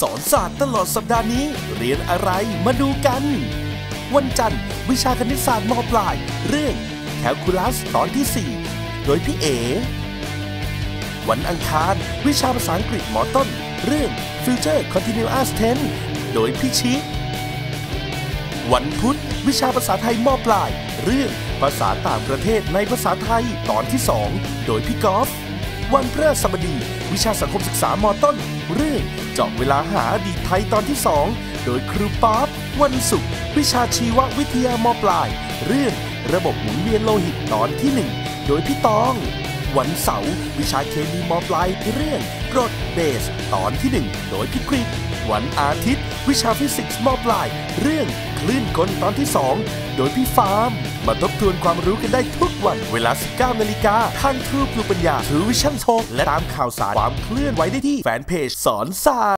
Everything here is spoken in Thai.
สอนศาสตร์ตลอดสัปดาห์นี้ เรียนอะไรมาดูกัน วันจันทร์ วิชาคณิตศาสตร์มปลาย เรื่องแคลคูลัสตอนที่ 4 โดยพี่เอ วันอังคาร วิชาภาษาอังกฤษหมอต้น เรื่อง Future Continuous Tense โดยพี่ชิ วันพุธ วิชาภาษาไทยมปลาย เรื่องภาษาต่างประเทศในภาษาไทยตอนที่ 2 โดยพี่กอล์ฟวันพฤหัสบดี วิชาสังคมศึกษามต้น เรื่องเจาะเวลาหาอดีตไทยตอนที่ 2 โดยครูป๊อปวันศุกร์วิชาชีววิทยามปลาย เรื่องระบบหมุนเวียนโลหิตตอนที่ 1 โดยพี่ตอง วันเสาร์วิชาเคมีมอปลายเรื่องกรดเบส ตอนที่ 1 โดยพี่กริกวันอาทิตย์ วิชาฟิสิกส์มอปลาย เรื่องคลื่นกลตอนที่ 2 โดยพี่ฟาร์ม มาทบทวนความรู้กันได้ทุกวันเวลา 19นาฬิกาทางทรูปลูปัญญาทรูวิชั่นโชและตามข่าวสารความเคลื่อนไหวได้ที่แฟนเพจสอนศาสตร์